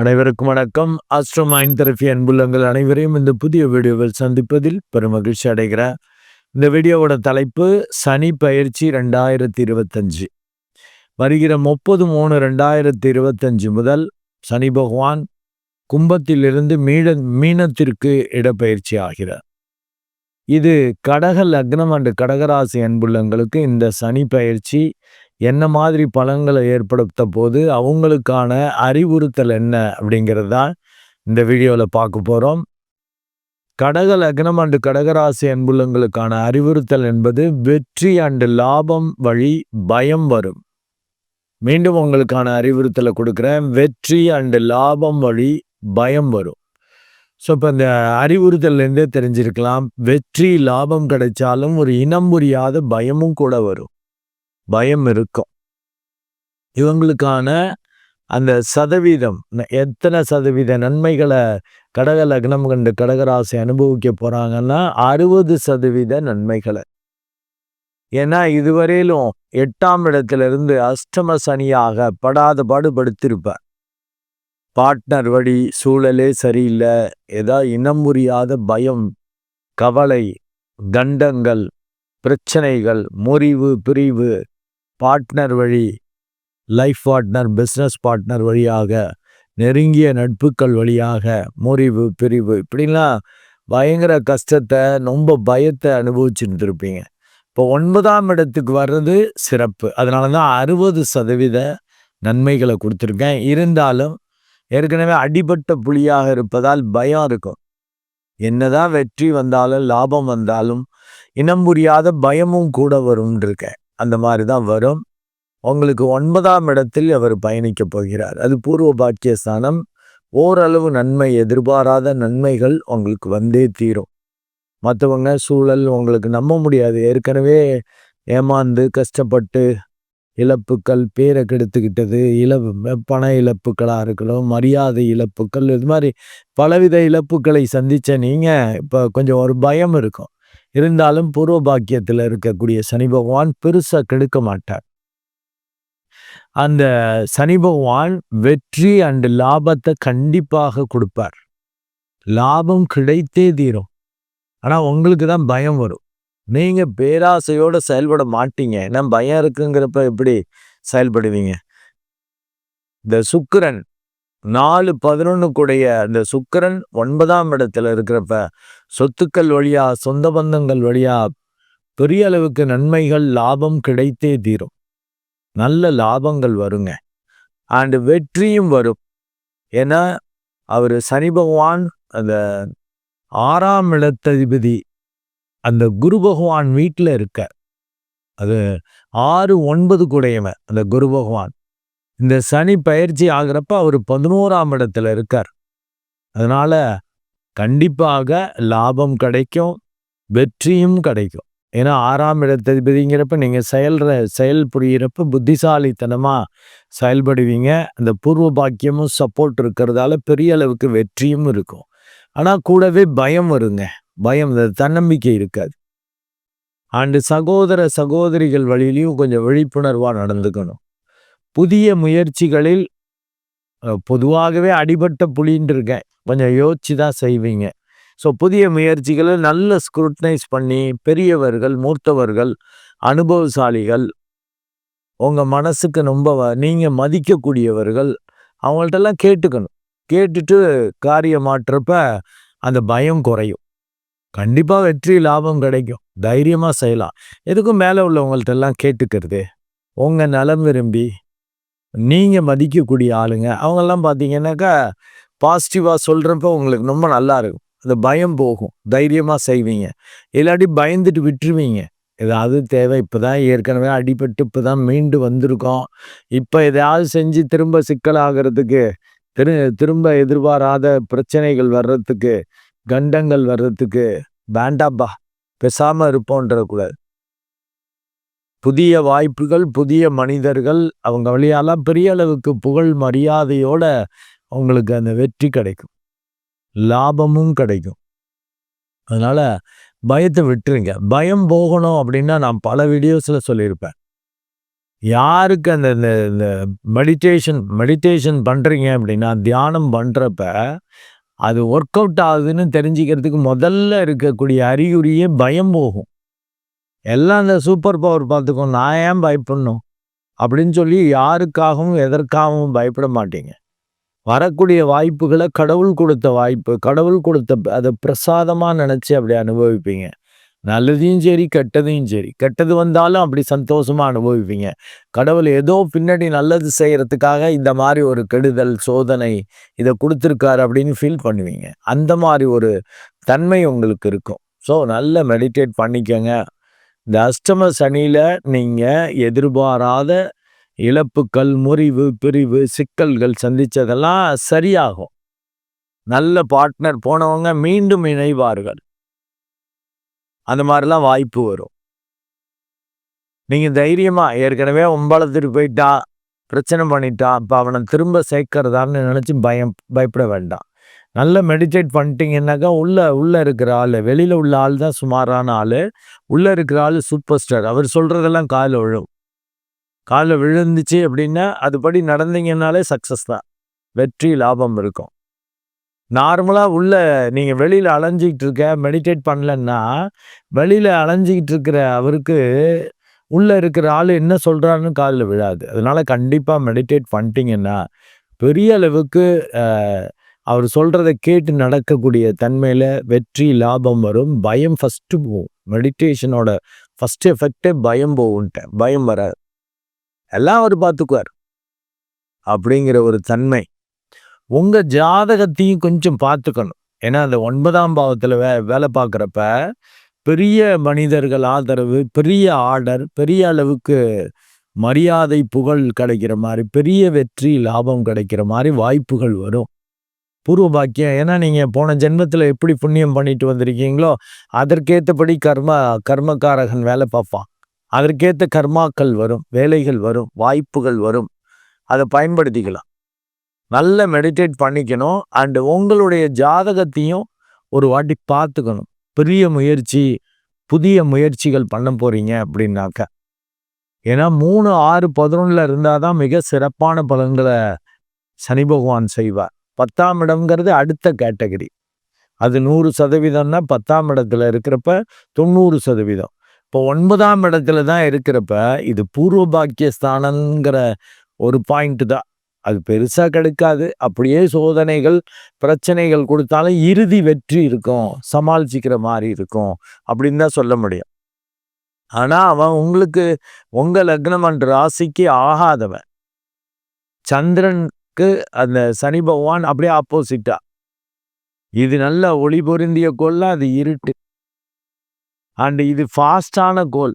அனைவருக்கும் வணக்கம். Astro mind therapy அன்புள்ளங்கள் அனைவரையும் இந்த புதிய வீடியோவில் சந்திப்பதில் பெரும் மகிழ்ச்சி இந்த வீடியோவோட தலைப்பு சனி பயிற்சி ரெண்டாயிரத்தி இருபத்தஞ்சு. வருகிற முப்பது மூணு ரெண்டாயிரத்தி இருபத்தஞ்சு முதல் சனி பகவான் கும்பத்திலிருந்து மீன மீனத்திற்கு இடப்பெயர்ச்சி ஆகிறார். இது கடக லக்னம் அண்டு கடகராசி அன்புள்ளங்களுக்கு இந்த சனி பயிற்சி என்ன மாதிரி பலன்களை ஏற்படுத்த போது அவங்களுக்கான அறிவுறுத்தல் என்ன அப்படிங்கிறது தான் இந்த வீடியோவில் பார்க்க போகிறோம் கடக லக்னம் அண்டு கடகராசி அன்புள்ளங்களுக்கான அறிவுறுத்தல் என்பது வெற்றி அண்டு லாபம் வழி பயம் வரும். மீண்டும் உங்களுக்கான அறிவுறுத்தலை கொடுக்குறேன். வெற்றி அண்டு லாபம் வழி பயம் வரும். ஸோ இப்போ இந்த அறிவுறுத்தல்லேருந்தே தெரிஞ்சிருக்கலாம். வெற்றி லாபம் கிடைச்சாலும் ஒரு இனம் புரியாத பயமும் கூட வரும். பயம் இருக்கும். இவங்களுக்கான அந்த சதவீதம் எத்தனை சதவீத நன்மைகளை கடக லக்னம் கண்டு கடகராசி அனுபவிக்க போறாங்கன்னா அறுபது சதவீத நன்மைகளை. ஏன்னா இதுவரையிலும் எட்டாம் இடத்துல இருந்து அஷ்டம சனியாக படாத பாடுபடுத்திருப்பார் பார்ட்னர் வழி சூழலே சரியில்லை ஏதா இனம் புரியாத பயம் கவலை கண்டங்கள் பிரச்சனைகள் முறிவு பிரிவு பார்ட்னர் வழி லைஃப் பார்ட்னர் பிஸ்னஸ் பார்ட்னர் வழியாக நெருங்கிய நட்புக்கள் வழியாக முறிவு பிரிவு இப்படிலாம் பயங்கர கஷ்டத்தை ரொம்ப பயத்தை அனுபவிச்சுட்டு இருப்பீங்க. இப்போ ஒன்பதாம் இடத்துக்கு வர்றது சிறப்பு. அதனால தான் அறுபது சதவீத நன்மைகளை கொடுத்துருக்கேன். இருந்தாலும் ஏற்கனவே அடிபட்ட புலியாக இருப்பதால் பயம் இருக்கும். என்னதான் வெற்றி வந்தாலும் லாபம் வந்தாலும் இனம் புரியாத பயமும் கூட வரும்னு இருக்கேன். அந்த மாதிரி தான் வரும். உங்களுக்கு ஒன்பதாம் இடத்தில் அவர் பயணிக்க போகிறார். அது பூர்வ பாக்கியஸ்தானம். ஓரளவு நன்மை எதிர்பாராத நன்மைகள் உங்களுக்கு வந்தே தீரும். மற்றவங்க சூழல் உங்களுக்கு நம்ப முடியாது. ஏற்கனவே ஏமாந்து கஷ்டப்பட்டு இழப்புக்கள் பேரை கெடுத்துக்கிட்டது இழப்பு பண இழப்புகளாக இருக்கணும் மரியாதை இழப்புக்கள் இது மாதிரி பலவித இழப்புகளை சந்தித்த நீங்கள் இப்போ கொஞ்சம் ஒரு பயம் இருக்கும். இருந்தாலும் பூர்வபாக்கியத்தில் இருக்கக்கூடிய சனி பகவான் பெருசாக கெடுக்க மாட்டார். அந்த சனி பகவான் வெற்றி அண்டு லாபத்தை கண்டிப்பாக கொடுப்பார். லாபம் கிடைத்தே தீரும். ஆனால் உங்களுக்கு தான் பயம் வரும். நீங்கள் பேராசையோடு செயல்பட மாட்டீங்க. ஏன்னா பயம் இருக்குங்கிறப்ப எப்படி செயல்படுவீங்க? இந்த சுக்கிரன் நாலு பதினொன்றுக்குடைய அந்த சுக்கரன் ஒன்பதாம் இடத்துல இருக்கிறப்ப சொத்துக்கள் வழியா சொந்த பந்தங்கள் வழியா பெரிய அளவுக்கு நன்மைகள் லாபம் கிடைத்தே தீரும். நல்ல லாபங்கள் வருங்க. அண்டு வெற்றியும் வரும். ஏன்னா அவர் சனி பகவான் அந்த ஆறாம் இடத்ததிபதி அந்த குரு பகவான் வீட்டில் இருக்க அது ஆறு ஒன்பது கூடையவன் அந்த குரு பகவான். இந்த சனி பயிற்சி ஆகிறப்ப அவர் பதினோராம் இடத்துல இருக்கார். அதனால கண்டிப்பாக லாபம் கிடைக்கும் வெற்றியும் கிடைக்கும். ஏன்னா ஆறாம் இடத்ததிபதிங்கிறப்ப நீங்கள் செயல்ற செயல் புரிகிறப்ப புத்திசாலித்தனமாக செயல்படுவீங்க. அந்த பூர்வ பாக்கியமும் சப்போர்ட் இருக்கிறதால பெரிய அளவுக்கு வெற்றியும் இருக்கும். ஆனால் கூடவே பயம் வருங்க. பயம் தன்னம்பிக்கை இருக்காது. அண்டு சகோதர சகோதரிகள் வழியிலையும் கொஞ்சம் விழிப்புணர்வாக நடந்துக்கணும். புதிய முயற்சிகளில் பொதுவாகவே அடிபட்ட புலின்னு இருக்கேன் கொஞ்சம் யோசிச்சு தான் செய்வீங்க. ஸோ புதிய முயற்சிகளை நல்ல ஸ்க்ரூட்னைஸ் பண்ணி பெரியவர்கள் மூத்தவர்கள் அனுபவசாலிகள் உங்கள் மனசுக்கு ரொம்ப நீங்கள் மதிக்கக்கூடியவர்கள் அவங்கள்ட்டெல்லாம் கேட்டுக்கணும். கேட்டுட்டு காரியம் மாற்றுறப்ப அந்த பயம் குறையும். கண்டிப்பாக வெற்றி லாபம் கிடைக்கும். தைரியமாக செய்யலாம். எதுக்கும் மேலே உள்ளவங்கள்ட்ட எல்லாம் கேட்டுக்கிறது? உங்கள் நலம் விரும்பி நீங்கள் மதிக்கக்கூடிய ஆளுங்க. அவங்கெல்லாம் பார்த்தீங்கன்னாக்கா பாசிட்டிவாக சொல்கிறப்ப உங்களுக்கு ரொம்ப நல்லா இருக்கும். அந்த பயம் போகும். தைரியமாக செய்வீங்க. இல்லாட்டி பயந்துட்டு விட்டுருவீங்க. ஏதாவது தேவை இப்போ தான் ஏற்கனவே அடிபட்டு இப்போ தான் மீண்டு வந்திருக்கோம். இப்போ எதையாவது செஞ்சு திரும்ப சிக்கலாகிறதுக்கு திரு திரும்ப எதிர்பாராத பிரச்சனைகள் வர்றதுக்கு கண்டங்கள் வர்றதுக்கு வேண்டாப்பா பெசாமல் இருப்போன்றக்கூடாது. புதிய வாய்ப்புகள் புதிய மனிதர்கள் அவங்க வழியாலாம் பெரிய அளவுக்கு புகழ் மரியாதையோட அவங்களுக்கு அந்த வெற்றி கிடைக்கும். லாபமும் கிடைக்கும். அதனால் பயத்தை விட்டுருங்க. பயம் போகணும் அப்படின்னா நான் பல வீடியோஸில் சொல்லியிருப்பேன். யாருக்கு அந்த இந்த இந்த மெடிடேஷன் மெடிடேஷன் பண்ணுறீங்க அப்படின்னா தியானம் பண்ணுறப்ப அது ஒர்க் அவுட் ஆகுதுன்னு தெரிஞ்சுக்கிறதுக்கு முதல்ல இருக்கக்கூடிய அறிகுறியே பயம் போகும். எல்லாம் அந்த சூப்பர் பவர் பார்த்துக்கும் நான் ஏன் பயப்படணும்? அப்படின்னு சொல்லி யாருக்காகவும் எதற்காகவும் பயப்பட மாட்டீங்க. வரக்கூடிய வாய்ப்புகளை கடவுள் கொடுத்த வாய்ப்பு கடவுள் கொடுத்த அதை பிரசாதமாக நினச்சி அப்படி அனுபவிப்பீங்க. நல்லதையும் சரி கெட்டதையும் சரி. கெட்டது வந்தாலும் அப்படி சந்தோஷமாக அனுபவிப்பீங்க. கடவுள் ஏதோ பின்னாடி நல்லது செய்கிறதுக்காக இந்த மாதிரி ஒரு கெடுதல் சோதனை இதை கொடுத்துருக்காரு அப்படின்னு ஃபீல் பண்ணுவீங்க. அந்த மாதிரி ஒரு தன்மை உங்களுக்கு இருக்கும். ஸோ நல்ல மெடிடேட் பண்ணிக்கோங்க. இந்த அஷ்டம சனியில் நீங்கள் எதிர்பாராத இழப்புக்கள் முறிவு பிரிவு சிக்கல்கள் சந்தித்ததெல்லாம் சரியாகும். நல்ல பார்ட்னர் போனவங்க மீண்டும் இணைவார்கள். அந்த மாதிரிலாம் வாய்ப்பு வரும். நீங்கள் தைரியமாக ஏற்கனவே ஒம்பளத்துட்டு போயிட்டா பிரச்சனை பண்ணிட்டான் இப்போ அவனை திரும்ப சேர்க்கறதான்னு நினச்சி பயம் பயப்பட வேண்டாம். நல்லா மெடிடேட் பண்ணிட்டீங்கன்னாக்கா உள்ளே உள்ளே இருக்கிற ஆள் வெளியில் உள்ள ஆள் தான் சுமாரான ஆள். உள்ளே இருக்கிற ஆள் சூப்பர் ஸ்டார் அவர் சொல்கிறதெல்லாம் காலில் விழும். காலில் விழுந்துச்சு அப்படின்னா அதுபடி நடந்தீங்கன்னாலே சக்ஸஸ் தான். வெற்றி லாபம் இருக்கும். நார்மலாக உள்ள நீங்கள் வெளியில் அலைஞ்சிக்கிட்டு இருக்க மெடிடேட் பண்ணலன்னா வெளியில் அலைஞ்சிக்கிட்டு இருக்கிற அவருக்கு உள்ளே இருக்கிற ஆள் என்ன சொல்கிறாருன்னு காலில் விழாது. அதனால் கண்டிப்பாக மெடிடேட் பண்ணிட்டீங்கன்னா பெரிய அளவுக்கு அவர் சொல்கிறத கேட்டு நடக்கக்கூடிய தன்மையில் வெற்றி லாபம் வரும். பயம் ஃபஸ்ட்டு போகும். மெடிடேஷனோட ஃபஸ்ட் எஃபெக்டே பயம் போகுன்ட்டேன் பயம் வராது. எல்லாம் அவர் பார்த்துக்குவார். அப்படிங்கிற ஒரு தன்மை. உங்கள் ஜாதகத்தையும் கொஞ்சம் பார்த்துக்கணும். ஏன்னா அந்த ஒன்பதாம் பாவத்தில் வே வேலை பார்க்குறப்ப பெரிய மனிதர்கள் ஆதரவு பெரிய ஆர்டர் பெரிய அளவுக்கு மரியாதை புகழ் கிடைக்கிற மாதிரி பெரிய வெற்றி லாபம் கிடைக்கிற மாதிரி வாய்ப்புகள் வரும். பூர்வ பாக்கியம் ஏன்னா நீங்கள் போன ஜென்மத்தில் எப்படி புண்ணியம் பண்ணிட்டு வந்திருக்கீங்களோ அதற்கேற்றபடி கர்ம கர்மக்காரகன் வேலை பார்ப்பான். அதற்கேற்ற கர்மாக்கள் வரும் வேலைகள் வரும் வாய்ப்புகள் வரும். அதை பயன்படுத்திக்கலாம். நல்ல மெடிடேட் பண்ணிக்கணும். அண்டு உங்களுடைய ஜாதகத்தையும் ஒரு வாட்டி பார்த்துக்கணும். பெரிய முயற்சி புதிய முயற்சிகள் பண்ண போகிறீங்க அப்படின்னாக்க. ஏன்னா மூணு ஆறு பதினொன்றில் இருந்தால் தான் மிக சிறப்பான பலன்களை சனி பகவான் செய்வார். பத்தாம் இடம்ங்கிறது அடுத்த கேட்டகரி. அது நூறு சதவீதம்னா பத்தாம் இடத்துல இருக்கிறப்ப தொண்ணூறு சதவீதம். இப்போ ஒன்பதாம் இடத்துல தான் இருக்கிறப்ப இது பூர்வ பாக்கியஸ்தானங்கிற ஒரு பாயிண்ட் தான். அது பெருசாக கிடைக்காது. அப்படியே சோதனைகள் பிரச்சனைகள் கொடுத்தாலும் இறுதி வெற்றி இருக்கும். சமாளிச்சிக்கிற மாதிரி இருக்கும் அப்படின்னு தான் சொல்ல முடியும். ஆனால் அவன் உங்களுக்கு உங்கள் லக்னம் அன்ற ராசிக்கு ஆகாதவன். சந்திரன் சந்திரனுக்கு அந்த சனி பகவான் அப்படியே ஆப்போசிட்டா இது நல்ல ஒளி பொருந்திய கோல் அது இருட்டு. அண்டு இது ஃபாஸ்டான கோல்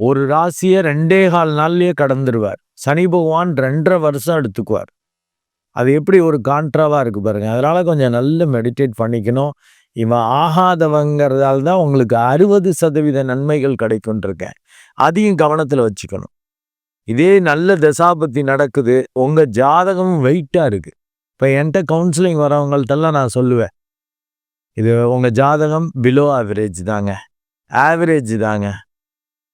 ஒரு ராசியை ரெண்டே கால் நாள்லேயே கடந்துருவார். சனி பகவான் ரெண்டரை வருஷம் எடுத்துக்குவார். அது எப்படி ஒரு கான்ட்ராவாக இருக்குது பாருங்கள் அதனால் கொஞ்சம் நல்ல மெடிடேட் பண்ணிக்கணும். இவன் ஆகாதவங்கிறதால தான் உங்களுக்கு அறுபது சதவீத நன்மைகள் கிடைக்கும்ன்றிருக்கேன் அதையும் கவனத்தில் வச்சுக்கணும். இதே நல்ல தசாபத்தி நடக்குது. உங்கள் ஜாதகமும் வெயிட்டாக இருக்குது இப்போ என்கிட்ட கவுன்சிலிங் வரவங்கள்ட்டெல்லாம் நான் சொல்லுவேன். இது உங்கள் ஜாதகம் பிலோ ஆவரேஜ் தாங்க. ஆவரேஜ் தாங்க.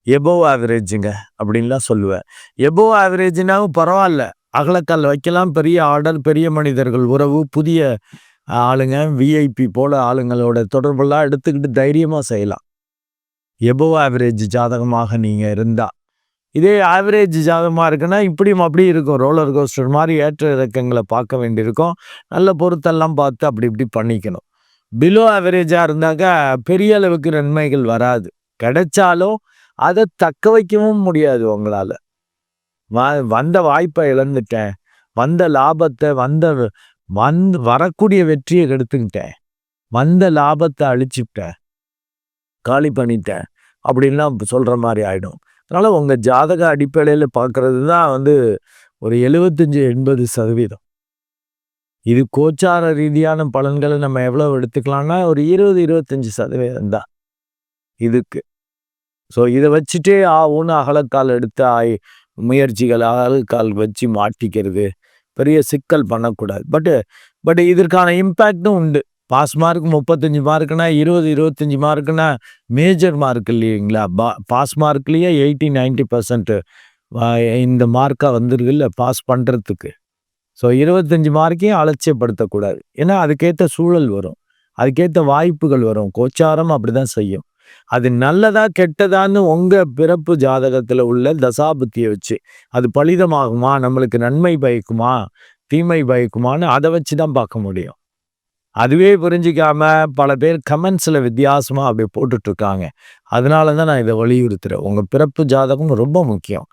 எபோவ் ஆவரேஜுங்க அப்படின்லாம் சொல்லுவேன். எபோவ் ஆவரேஜ்னாவும் பரவாயில்ல. அகலக்கால் வைக்கலாம். பெரிய ஆர்டர் பெரிய மனிதர்கள் உறவு புதிய ஆளுங்க விஐபி போல் ஆளுங்களோட தொடர்பெல்லாம் எடுத்துக்கிட்டு தைரியமாக செய்யலாம். எபோவ் ஆவரேஜ் ஜாதகமாக நீங்கள் இருந்தால் இதே ஆவரேஜ் ஜாதகமாக இருக்குன்னா இப்படியும் அப்படி இருக்கும். ரோலர் கோஸ்டர் மாதிரி ஏற்ற இறக்கங்களை பார்க்க வேண்டியிருக்கும். நல்ல பொருத்தெல்லாம் பார்த்து அப்படி இப்படி பண்ணிக்கணும். பிலோ ஆவரேஜாக இருந்தாக்கா பெரிய அளவுக்கு நன்மைகள் வராது. கிடைச்சாலும் அதை தக்க வைக்கவும் முடியாது உங்களால். வந்த வாய்ப்பை இழந்துட்டேன். வந்த லாபத்தை வந்த வந் வரக்கூடிய வெற்றியை கெடுத்துக்கிட்டேன். வந்த லாபத்தை அழிச்சுட்டேன் காலி பண்ணிட்டேன். அப்படின்லாம் சொல்கிற மாதிரி ஆகிடும் அதனால் உங்கள் ஜாதக அடிப்படையில் பார்க்குறது தான் வந்து ஒரு எழுபத்தஞ்சி எண்பது சதவீதம். இது கோச்சார ரீதியான பலன்களை நம்ம எவ்வளோ எடுத்துக்கலாம்னா ஒரு இருபது இருபத்தஞ்சி சதவீதம் தான் இதுக்கு. ஸோ இதை வச்சுட்டே ஆகும்னு அகலக்கால் எடுத்து ஆய் முயற்சிகள் அகலக்கால் வச்சு மாட்டிக்கிறது பெரிய சிக்கல் பண்ணக்கூடாது. பட்டு பட் இதற்கான இம்பேக்டும் உண்டு. பாஸ் மார்க் முப்பத்தஞ்சு மார்க்குனா இருபது இருபத்தஞ்சி மார்க்குனா மேஜர் மார்க் இல்லைங்களா? பா பாஸ் மார்க்லேயே எயிட்டி நைன்டி பர்சன்ட்டு இந்த மார்க்காக வந்துருக்குல்ல பாஸ் பண்ணுறதுக்கு ஸோ இருபத்தஞ்சி மார்க்கையும் அலட்சியப்படுத்தக்கூடாது. ஏன்னா அதுக்கேற்ற சூழல் வரும். அதுக்கேற்ற வாய்ப்புகள் வரும். கோச்சாரம் அப்படி தான் செய்யும். அது நல்லதா கெட்டதான்னு உங்கள் பிறப்பு ஜாதகத்தில் உள்ள தசாபுத்தியை வச்சு அது பலிதமாகுமா? நம்மளுக்கு நன்மை பயக்குமா? தீமை பயக்குமான்னு அதை வச்சு தான் பார்க்க முடியும். அதுவே புரிஞ்சிக்காமல் பல பேர் கமெண்ட்ஸில் வித்தியாசமாக அப்படி போட்டுட்ருக்காங்க. அதனால தான் நான் இதை வலியுறுத்துகிறேன் உங்கள் பிறப்பு ஜாதகம் ரொம்ப முக்கியம்.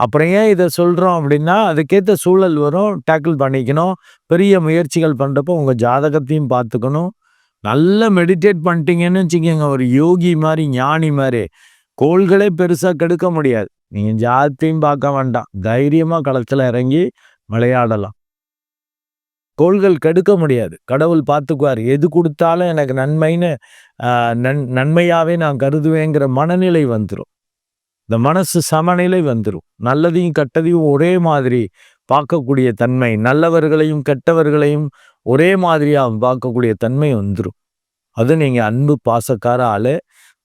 அப்புறம் ஏன் இதை சொல்கிறோம் அப்படின்னா அதுக்கேற்ற சூழல் வரும். டேக்கிள் பண்ணிக்கணும். பெரிய முயற்சிகள் பண்ணுறப்போ உங்கள் ஜாதகத்தையும் பார்த்துக்கணும். நல்லா மெடிடேட் பண்ணிட்டீங்கன்னு வச்சுக்கோங்க. ஒரு யோகி மாதிரி ஞானி மாதிரி. கோள்களே பெருசாக கெடுக்க முடியாது. நீங்கள் ஜாதத்தையும் பார்க்க வேண்டாம். தைரியமாக களத்தில் இறங்கி விளையாடலாம். கோள்கள் கெடுக்க முடியாது. கடவுள் பார்த்துக்குவார். எது கொடுத்தாலும் எனக்கு நன்மைன்னு நன் நன்மையாகவே நான் கருதுவேங்கிற மனநிலை வந்துடும் இந்த மனசு சமநிலை வந்துடும் நல்லதையும் கெட்டதையும் ஒரே மாதிரி பார்க்கக்கூடிய தன்மை நல்லவர்களையும் கெட்டவர்களையும் ஒரே மாதிரியாக பார்க்கக்கூடிய தன்மை வந்துடும் அது நீங்கள் அன்பு பாசக்கார ஆள்.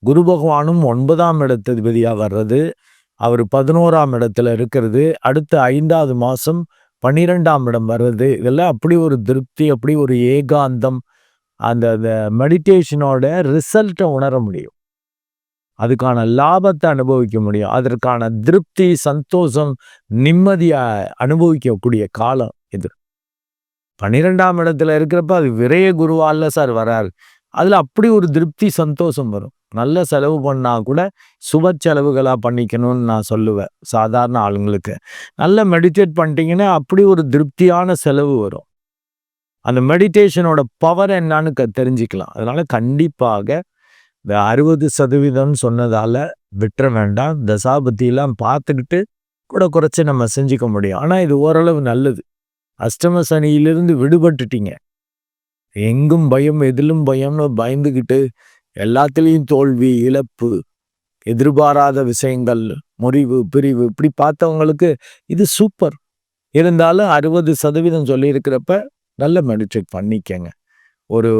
குரு பகவானும் ஒன்பதாம் இடத்ததிபதியாக வர்றது. அவர் பதினோராம் இடத்துல இருக்கிறது. அடுத்த ஐந்தாவது மாதம் பன்னிரெண்டாம் இடம் வருது. இதெல்லாம் அப்படி ஒரு திருப்தி அப்படி ஒரு ஏகாந்தம் அந்த அந்த மெடிடேஷனோட ரிசல்ட்டை உணர முடியும். அதுக்கான லாபத்தை அனுபவிக்க முடியும். அதற்கான திருப்தி சந்தோஷம் நிம்மதியை அனுபவிக்கக்கூடிய காலம் இது. பன்னிரெண்டாம் இடத்துல இருக்கிறப்ப அது விரைய குருவால சார் வராரு. அதில் அப்படி ஒரு திருப்தி சந்தோஷம் வரும். நல்ல செலவு பண்ணால் கூட சுப செலவுகளாக பண்ணிக்கணும்னு நான் சொல்லுவேன் சாதாரண ஆளுங்களுக்கு. நல்ல மெடிடேட் பண்ணிட்டீங்கன்னா அப்படி ஒரு திருப்தியான செலவு வரும். அந்த மெடிடேஷனோட பவர் என்னான்னு க தெரிஞ்சுக்கலாம். அதனால் கண்டிப்பாக இந்த அறுபது சதவீதம்னு சொன்னதால் விட்டுற வேண்டாம். தசாபத்தியெல்லாம் பார்த்துக்கிட்டு கூட குறைச்சி நம்ம செஞ்சுக்க முடியும். ஆனால் இது ஓரளவு நல்லது. அஷ்டம சனியிலிருந்து விடுபட்டுட்டீங்க. எங்கும் பயம் எதிலும் பயம்னு பயந்துக்கிட்டு எல்லாத்துலேயும் தோல்வி இழப்பு எதிர்பாராத விஷயங்கள் முறிவு பிரிவு இப்படி பார்த்தவங்களுக்கு இது சூப்பர் இருந்தாலும் அறுபது சதவீதம் சொல்லியிருக்கிறப்ப நல்ல மெடிடேட் பண்ணிக்கங்க. ஒரு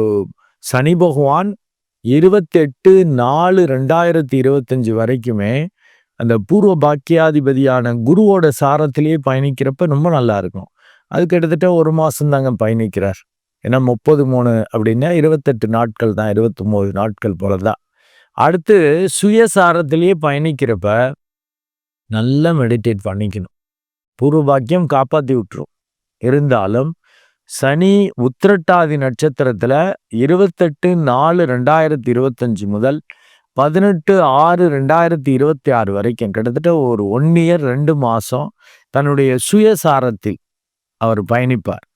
சனி பகவான் இருபத்தெட்டு நாலு ரெண்டாயிரத்தி இருபத்தஞ்சி வரைக்குமே அந்த பூர்வ பாக்கியாதிபதியான குருவோட சாரத்திலேயே பயணிக்கிறப்ப ரொம்ப நல்லா இருக்கும். அது கிட்டத்தட்ட ஒரு மாதம் தாங்க பயணிக்கிறார். ஏன்னா முப்பது மூணு அப்படின்னா இருபத்தெட்டு நாட்கள் தான் இருபத்தொம்போது நாட்கள் போல தான் அடுத்து சுயசாரத்திலேயே பயணிக்கிறப்ப நல்லா மெடிடேட் பண்ணிக்கணும். பூர்வ பாக்கியம் காப்பாற்றி விட்டுரும். இருந்தாலும் சனி உத்திரட்டாதி நட்சத்திரத்தில் இருபத்தெட்டு நாலு ரெண்டாயிரத்தி இருபத்தஞ்சு முதல் பதினெட்டு ஆறு ரெண்டாயிரத்தி இருபத்தி ஆறு வரைக்கும் கிட்டத்தட்ட ஒரு ஒன் இயர் ரெண்டு மாதம் தன்னுடைய சுயசாரத்தில் அவர் பயணிப்பார்.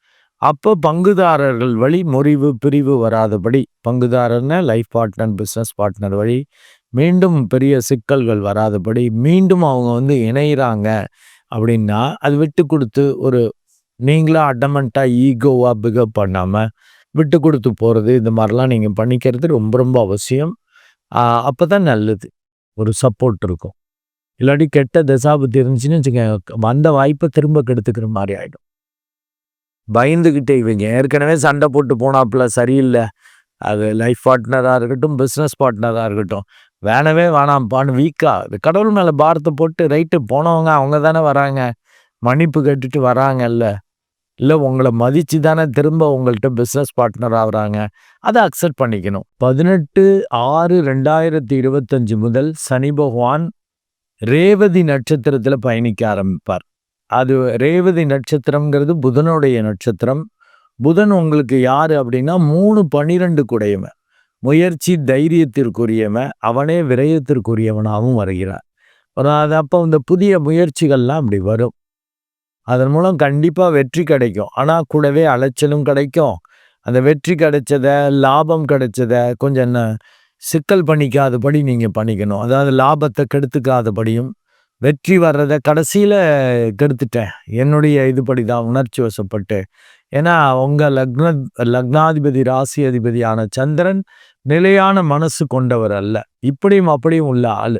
அப்போ பங்குதாரர்கள் வழி முறிவு பிரிவு வராதபடி பங்குதாரர்னா லைஃப் பார்ட்னர் பிஸ்னஸ் பார்ட்னர் வழி மீண்டும் பெரிய சிக்கல்கள் வராதபடி மீண்டும் அவங்க வந்து இணையிறாங்க அப்படின்னா அது விட்டு கொடுத்து ஒரு நீங்களாக அடமெண்ட்டாக ஈகோவாக பிகப் பண்ணாமல் விட்டு கொடுத்து போகிறது இந்த மாதிரிலாம் நீங்கள் பண்ணிக்கிறது ரொம்ப ரொம்ப அவசியம். அப்போ தான் நல்லது. ஒரு சப்போர்ட் இருக்கும். இல்லாட்டி கெட்ட தசாபுத்தி இருந்துச்சுன்னு வச்சுக்கோங்க வந்த வாய்ப்பை திரும்ப கெடுத்துக்கிற மாதிரி ஆகிடும் பயந்துக்கிட்டே இவங்க. ஏற்கனவே சண்டை போட்டு போனாப்புல சரியில்லை. அது லைஃப் பார்ட்னராக இருக்கட்டும் பிஸ்னஸ் பார்ட்னராக இருக்கட்டும். வேணவே வேணாம்ப்பான்னு இது கடவுள் மேலே பாரத்தை போட்டு ரைட்டு போனவங்க அவங்க தானே வராங்க. மன்னிப்பு கட்டுட்டு வராங்கல்ல. இல்லை உங்களை மதித்து தானே திரும்ப உங்கள்கிட்ட பிஸ்னஸ் பார்ட்னர் ஆகுறாங்க. அதை அக்செப்ட் பண்ணிக்கணும். பதினெட்டு ஆறு ரெண்டாயிரத்தி இருபத்தஞ்சு முதல் சனி பகவான் ரேவதி நட்சத்திரத்தில் பயணிக்க ஆரம்பிப்பார். அது ரேவதி நட்சத்திரம்ங்கிறது புதனுடைய நட்சத்திரம். புதன் உங்களுக்கு யார் அப்படின்னா மூணு பன்னிரெண்டு குடையவன். முயற்சி தைரியத்திற்குரியவன். அவனே விரயத்திற்குரியவனாகவும் வருகிறான். அது அப்போ இந்த புதிய முயற்சிகள்லாம் அப்படி வரும். அதன் மூலம் கண்டிப்பாக வெற்றி கிடைக்கும். ஆனால் கூடவே அலைச்சலும் கிடைக்கும். அந்த வெற்றி கிடைச்சத லாபம் கிடைச்சதை கொஞ்சம் என்ன சிக்கல் பண்ணிக்காதபடி நீங்கள் பண்ணிக்கணும். அதாவது லாபத்தை கெடுத்துக்காதபடியும் வெற்றி வர்றதை கடைசியில் கெடுத்துட்டேன். என்னுடைய இதுபடி தான் உணர்ச்சி வசப்பட்டு. ஏன்னா உங்கள் லக்ன லக்னாதிபதி ராசி அதிபதியான சந்திரன் நிலையான மனசு கொண்டவர் அல்ல. இப்படியும் அப்படியும் உள்ள ஆள்.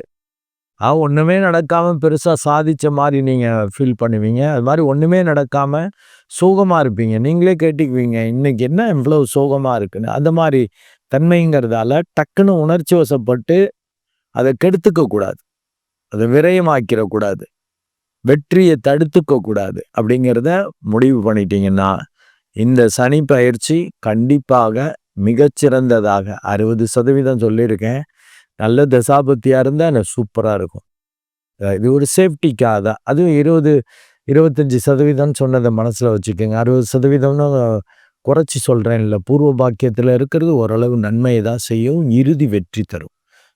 ஆ ஒன்றுமே நடக்காமல் பெருசாக சாதித்த மாதிரி நீங்கள் ஃபீல் பண்ணுவீங்க. அது மாதிரி ஒன்றுமே நடக்காமல் சோகமாக இருப்பீங்க. நீங்களே கேட்டுக்குவீங்க இன்றைக்கி என்ன இவ்வளோ சோகமாக இருக்குன்னு? அந்த மாதிரி தன்மைங்கிறதால டக்குன்னு உணர்ச்சி வசப்பட்டு அதை கெடுத்துக்க கூடாது. அதை விரயமாக்கிடக்கூடாது. வெற்றியை தடுத்துக்க கூடாது அப்படிங்கிறத முடிவு பண்ணிட்டீங்கன்னா இந்த சனி பயிற்சி கண்டிப்பாக மிகச்சிறந்ததாக அறுபது சதவீதம் சொல்லியிருக்கேன். நல்ல தசாபத்தியாக இருந்தால் எனக்கு சூப்பராக இருக்கும். இது ஒரு சேஃப்டிக்காக தான். அதுவும் இருபது இருபத்தஞ்சி சதவீதம்னு சொன்னதை மனசில் வச்சுக்கோங்க. அறுபது சதவீதம்னு குறைச்சி சொல்கிறேன் இல்லை பூர்வ பாக்கியத்தில் இருக்கிறது ஓரளவு நன்மையை தான் செய்யும். இறுதி வெற்றி தரும்.